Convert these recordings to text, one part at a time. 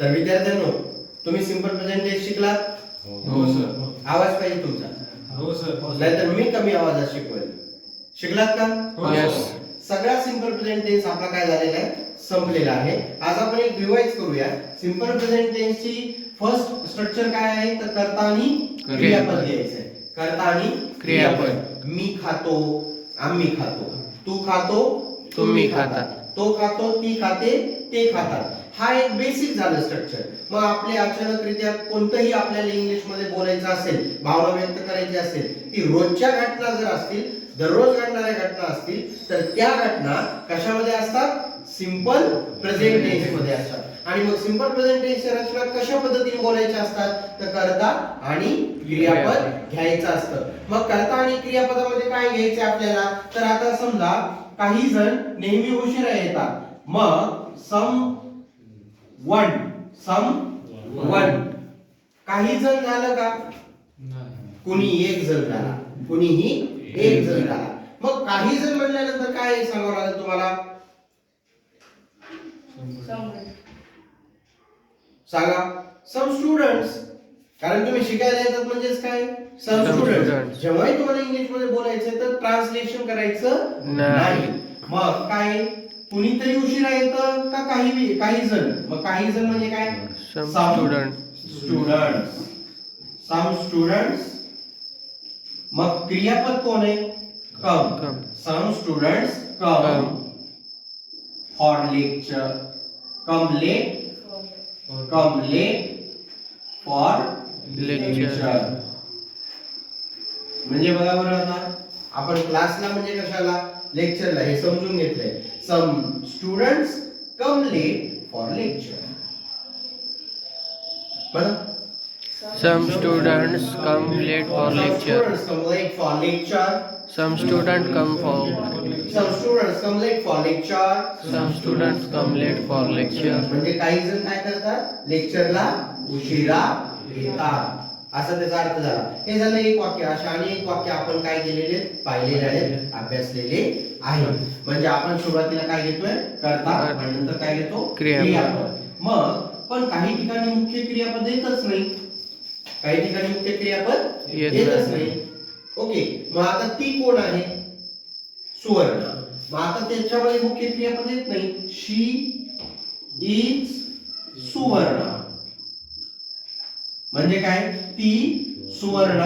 तर विद्यार्थ्यांनो तुम्ही सिंपल प्रेझेंट टेन्स शिकलात? हो सर. आवाज पाहिजे तुमचा. हो सर. नाहीतर मी कमी आवाजात शिकवेल. शिकलात का? हो सगळा सिंपल प्रेझेंट टेन्स आपला काय झालेला आहे? संपलेला आहे. आज आपण एक रिवाइज करूया. सिंपल प्रेझेंट टेन्सची फर्स्ट स्ट्रक्चर काय आहे? तर कर्ता आणि क्रियापद. घ्यायचं आहे कर्ता आणि क्रियापद. मी खातो आम्ही खातो. तू खातो तुम्ही खाता. तो खातो ती खाते ते खातात. हा एक बेसिक झालं स्ट्रक्चर मग आपले अचानकरित्या कोणतंही आपल्याला इंग्लिशमध्ये बोलायचं असेल भावना व्यक्त करायची असेल ती रोजच्या घटना जर असतील दररोज घडणाऱ्या घटना असतील तर त्या घटना कशामध्ये असतात? सिंपल प्रेझेंट टेन्समध्ये असतात. आणि मग सिंपल प्रेझेंट टेन्सच्या रचना कशा पद्धतीने बोलायच्या असतात? तर कर्ता आणि क्रियापद घ्यायचं असतं. मग कर्ता आणि क्रियापदामध्ये काय घ्यायचे आपल्याला? तर आता समजा काही जण नेहमी उशिरा येतात. मग सम वन. सम वन. काही जण झालं का? कुणी एक जण झाला. कुणीही एक जण झाला. मग काही जण म्हणल्यानंतर काय सांगावं लागेल तुम्हाला? सांगा. सम स्टुडंट्स कारण तुम्ही शिकायला येतात म्हणजेच काय? सम students. जेव्हाही तुम्हाला इंग्लिशमध्ये बोलायचं तर ट्रान्सलेशन करायचं. नाही. मग काय? कुणीतरी उशिरा येतं का काही काही जण? मग काही जण म्हणजे काय? स्टुडंट स्टुडंट सम स्टुडंट मग क्रियापद कोण आहे? Come. Some student come. For lecture come late. Come late. For lecture म्हणजे बघा बरं आता. आपण क्लासला म्हणजे कशाला? लेक्चरला हे समजून घेतलंय. Some students come late for lecture बरं Some students come late for lecture. Some students come late for lecture. Some students come for Some students come late for lecture. some students come late for lecture. म्हणजे काही जण काय करतात लेक्चरला उशिरा येतात असा त्याचा अर्थ झाला. हे झालं एक वाक्य. अशा अनेक वाक्य आपण काय केलेले? पाहिलेले आहेत अभ्यासलेले आहे म्हणजे आपण सुरुवातीला काय घेतोय? करता. आणि नंतर काय घेतो? क्रियापद. मग पण काही ठिकाणी मुख्य क्रियापद येतच नाही. काही ठिकाणी मुख्य क्रियापद येत येतच नाही. नाही. ओके. मग आता ती कोण आहे? सुवर्ण. मग आता त्याच्यामध्ये मुख्य क्रियापद येत नाही. शी इज सुवर्ण. म्हणजे काय? ती सुवर्ण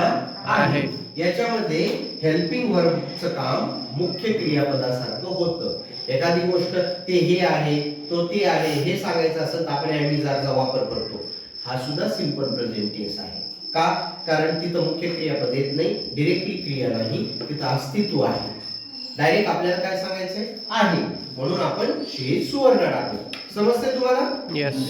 आहे. याच्यामध्ये हेल्पिंग वर्बचं काम मुख्य क्रियापदासारखं होतं. एखादी गोष्ट ते हे आहे तो ते आहे हे सांगायचं तर आपण ऍमिजारचा वापर करतो. हा सुद्धा सिंपल प्रेझेंट टेन्स आहे. का? कारण तिथं मुख्य क्रियापद येत नाही डिरेक्टली क्रिया नाही तिथं अस्तित्व आहे. डायरेक्ट आपल्याला काय सांगायचंय? आहे. म्हणून आपण शे सुवर्ण टाकतो समजते तुम्हाला? Yes.